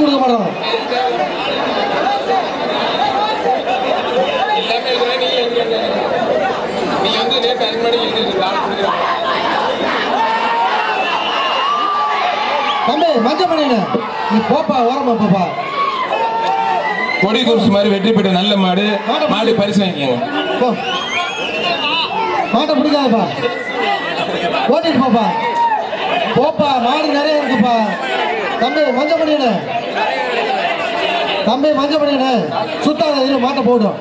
கொடுக்க மாட்டோம் நீங்க வந்து நேற்று ஆள் கொடுக்குறேன் தம்பி மஞ்சள் பண்ணிடு நீ போப்பா ஓரமா போப்பா. கொடி குருசு மாதிரி வெற்றி பெற்ற நல்ல மாடு மாடு பரிசு வாங்கிக்கோங்க. மாட்டை பிடிக்காதப்பா. ஓட்டிட்டு போப்பா. போப்பா மாடு நிறைய இருக்குப்பா. தம்பி மஞ்சள் பண்ணிடு தம்பி மஞ்சள் பண்ணிடு சுத்தாத மாட்டை போடும்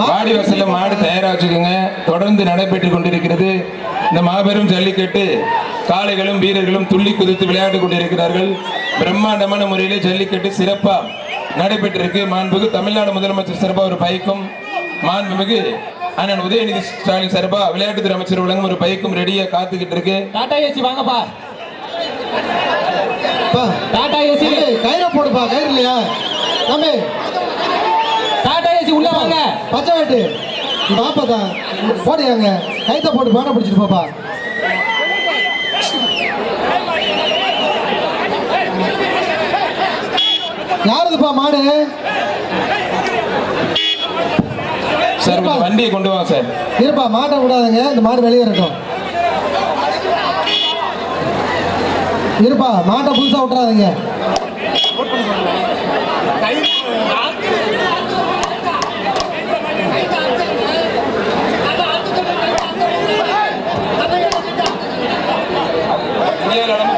வாடி வாசல்ல மாடு தயாரா வச்சுக்கோங்க. தொடர்ந்து நடைபெற்றுக் கொண்டிருக்கிறது. இந்த மாபெரும் ஜல்லிக்கட்டு காளைகளும் வீரர்களும் துள்ளி குதித்து விளையாட்டு கொண்டிருக்கிறார்கள். பிரம்மாண்டமான முறையிலே ஜல்லிக்கட்டு சிறப்பா நடைபெற்றிருக்கு. மாண்புமிகு தமிழ்நாடு முதலமைச்சர் சார்பா ஒரு பைக்கும் மாண்புமிகு அண்ணன் உதயநிதி ஸ்டாலின் சார்பா விளையாட்டுத்துறை அமைச்சர் வழங்கும் ஒரு பைக்கும் ரெடியா காத்துக்கிட்டு இருக்கு. டாடா ஏசி வாங்கப்பா பா. Tata AC. தம்பி கயிறை போடுப்பா கயிறு இல்லையா? தம்பி. டாடா ஏசி உள்ள வாங்க. பச்சை வெட்டு. பாப்பா தான் போடுங்க கைத்த போட்டு மாட்டை பிடிச்சிட்டு போப்பா. யாருதுப்பா மாடு? சார் வண்டியை கொண்டு வாங்க சார். இருப்பா மாட்டை விடாதீங்க. இந்த மாடு வெளியே இருக்கட்டும் இருப்பா மாட்டை புதுசாக விட்டுறாதீங்க. Yeah,